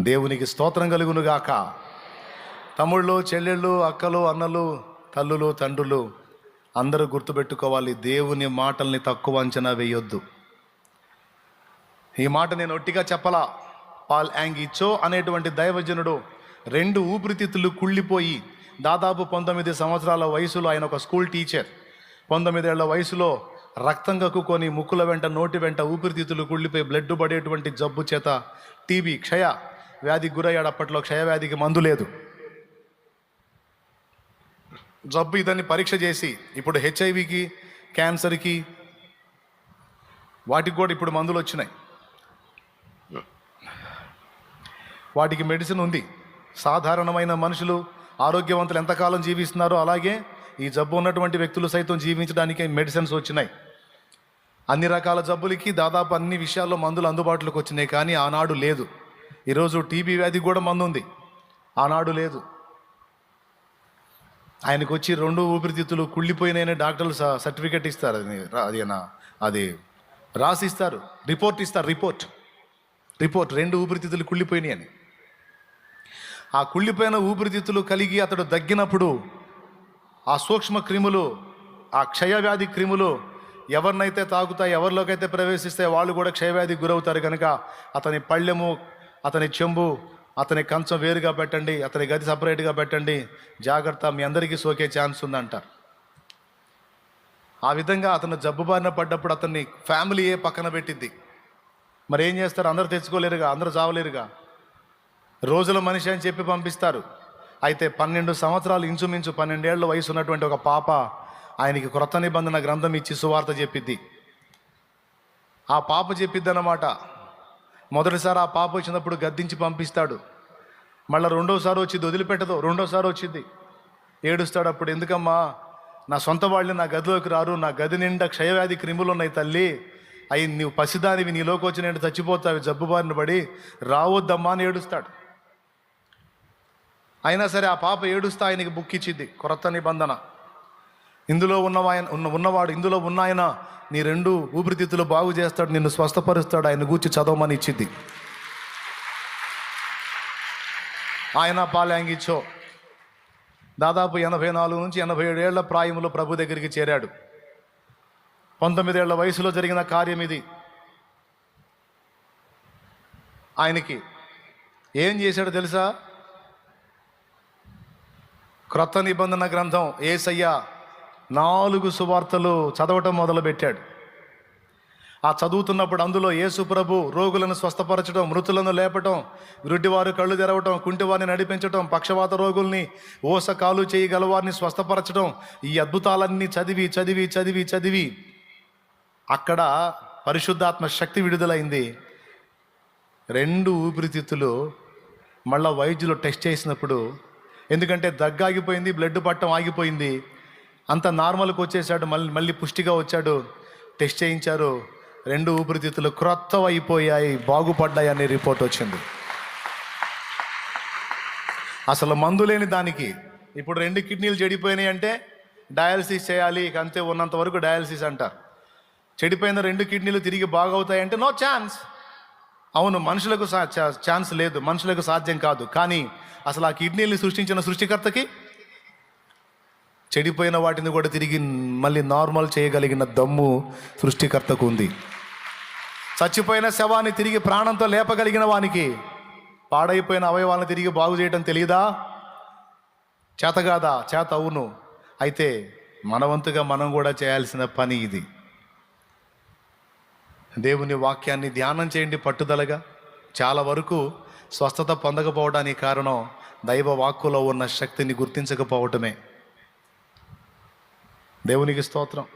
దేవునికి స్తోత్రం కలుగునుగాక. తమ్ముళ్ళు చెల్లెళ్ళు అక్కలు అన్నలు తల్లులు తండ్రులు అందరూ గుర్తుపెట్టుకోవాలి దేవుని మాటల్ని తక్కువ అంచనా వేయొద్దు. ఈ మాట నేను ఒట్టిగా చెప్పలా? పాల్ యాంగిచో అనేటువంటి దైవజనుడు రెండు ఊపిరితిత్తులు కుళ్ళిపోయి దాదాపు పంతొమ్మిది సంవత్సరాల వయసులో ఆయన ఒక స్కూల్ టీచర్. పంతొమ్మిదేళ్ళ వయసులో రక్తం కక్కుకొని ముక్కుల వెంట నోటి వెంట ఊపిరితిత్తులు కుళ్ళిపోయి బ్లడ్ పడేటువంటి జబ్బు చేత టీబీ క్షయ వ్యాధికి గురయ్యాడు అప్పట్లో క్షయవ్యాధికి మందు లేదు. జబ్బు ఇదాన్ని పరీక్ష చేసి ఇప్పుడు హెచ్ఐవికి క్యాన్సర్కి వాటికి కూడా ఇప్పుడు మందులు వచ్చినాయి. వాటికి మెడిసిన్ ఉంది. సాధారణమైన మనుషులు ఆరోగ్యవంతులు ఎంతకాలం జీవిస్తున్నారో అలాగే ఈ జబ్బు ఉన్నటువంటి వ్యక్తులు సైతం జీవించడానికి మెడిసిన్స్ వచ్చినాయి. అన్ని రకాల జబ్బులకి దాదాపు అన్ని విషయాల్లో మందులు అందుబాటులోకి వచ్చినాయి కానీ ఆనాడు లేదు. ఈరోజు టీబీ వ్యాధి కూడా మందు ఉంది ఆనాడు లేదు. ఆయనకు వచ్చి రెండు ఊపిరితిత్తులు కుళ్ళిపోయినాయని డాక్టర్లు స- సర్టిఫికెట్ ఇస్తారు. అది అది అది రాసి ఇస్తారు రిపోర్ట్ ఇస్తారు రిపోర్ట్. రిపోర్ట్ రెండు ఊపిరితిత్తులు కుళ్ళిపోయినాయి అని ఆ కుళ్ళిపోయిన ఊపిరితిత్తులు కలిగి అతడు దగ్గినప్పుడు ఆ సూక్ష్మ క్రిములు ఆ క్షయవ్యాధి క్రిములు ఎవరినైతే తాగుతాయి ఎవరిలోకైతే ప్రవేశిస్తే వాళ్ళు కూడా క్షయవ్యాధికి గురవుతారు కనుక అతని పళ్ళెము అతని చెంబు అతని కంచం వేరుగా పెట్టండి అతని గది సపరేట్గా పెట్టండి. జాగ్రత్త మీ అందరికీ సోకే ఛాన్స్ ఉందంటారు ఆ విధంగా అతను జబ్బు బారిన పడ్డప్పుడు అతన్ని ఫ్యామిలీయే పక్కన పెట్టింది మరి ఏం చేస్తారు? అందరు తెచ్చుకోలేరుగా? అందరూ చావలేరుగా? రోజుల మనిషి అని చెప్పి పంపిస్తారు. అయితే పన్నెండు సంవత్సరాలు ఇంచుమించు పన్నెండేళ్ళ వయసు ఉన్నటువంటి ఒక పాప ఆయనకి క్రొత్త నిబంధన గ్రంథం ఇచ్చి సువార్త చెప్పిద్ది. ఆ పాప చెప్పిద్ది అన్నమాట మొదటిసారి ఆ పాప వచ్చినప్పుడు గద్దించి పంపిస్తాడు. మళ్ళీ రెండోసారి వచ్చింది వదిలిపెట్టదు. రెండోసారి వచ్చింది. ఏడుస్తాడు అప్పుడు ఎందుకమ్మా నా సొంత వాళ్ళు నా గదిలోకి రారు నా గది నిండా క్షయవ్యాధి క్రిములు ఉన్నాయి తల్లి. అవి నీవు పసిదానివి నీలోకి వచ్చి నేను చచ్చిపోతావి జబ్బు బారిన పడి రావద్దమ్మా అని ఏడుస్తాడు. అయినా సరే ఆ పాప ఏడుస్తా ఆయనకి బుక్ ఇచ్చింది కొరత నిబంధన. ఇందులో ఉన్నవాయన ఉన్న ఉన్నవాడు ఇందులో ఉన్న ఆయన నీ రెండు ఊపిరితిత్తులు బాగు చేస్తాడు నిన్ను స్వస్థపరుస్తాడు ఆయన గూర్చి చదవమని ఇచ్చింది. ఆయన పాల్యాంగిచ్చో దాదాపు ఎనభై నాలుగు నుంచి ఎనభై ఏడు ప్రాయంలో ప్రభు దగ్గరికి చేరాడు. పంతొమ్మిదేళ్ళ వయసులో జరిగిన కార్యం ఇది. ఆయనకి ఏం చేశాడో తెలుసా? క్రొత్త నిబంధన గ్రంథం ఏసయ్య నాలుగు సువార్తలు చదవటం మొదలుపెట్టాడు. ఆ చదువుతున్నప్పుడు అందులో యేసు ప్రభు రోగులను స్వస్థపరచడం మృతులను లేపటం వృడ్డివారు కళ్ళు తెరవటం కుంటివారిని నడిపించటం పక్షవాత రోగుల్ని ఓస కాలు చేయగలవారిని స్వస్థపరచడం ఈ అద్భుతాలన్నీ చదివి చదివి చదివి చదివి అక్కడ పరిశుద్ధాత్మ శక్తి విడుదలైంది. రెండు ఊపిరితిత్తులు మళ్ళా వైద్యులు టెస్ట్ చేసినప్పుడు ఎందుకంటే దగ్గాగిపోయింది బ్లడ్ పట్టం ఆగిపోయింది. అంత నార్మల్కి వచ్చేసాడు మళ్ళీ మళ్ళీ పుష్టిగా వచ్చాడు. టెస్ట్ చేయించారు. రెండు ఊపిరితిత్తులు క్రొత్తవైపోయాయి బాగుపడ్డాయి అనే రిపోర్ట్ వచ్చింది. అసలు మందు లేని దానికి. ఇప్పుడు రెండు కిడ్నీలు చెడిపోయినాయి అంటే డయాలసిస్ చేయాలి ఇక అంతే ఉన్నంత వరకు డయాలసిస్ అంటారు చెడిపోయిన రెండు కిడ్నీలు తిరిగి బాగవుతాయంటే నో ఛాన్స్. అవును మనుషులకు సా- ఛాన్స్ లేదు మనుషులకు సాధ్యం కాదు. కానీ అసలు ఆ కిడ్నీని సృష్టించిన సృష్టికర్తకి చెడిపోయిన వాటిని కూడా తిరిగి మళ్ళీ నార్మల్ చేయగలిగిన దమ్ము సృష్టికర్తకు ఉంది. చచ్చిపోయిన శవాన్ని తిరిగి ప్రాణంతో లేపగలిగిన వానికి పాడైపోయిన అవయవాలను తిరిగి బాగు చేయడం తెలియదా చేతగాదా? చేత అవును. అయితే మనవంతుగా మనం కూడా చేయాల్సిన పని ఇది. దేవుని వాక్యాన్ని ధ్యానం చేయండి పట్టుదలగా. చాలా వరకు స్వస్థత పొందకపోవడానికి కారణం దైవ వాక్కులో ఉన్న శక్తిని గుర్తించకపోవటమే. దేవునికి స్తోత్రం.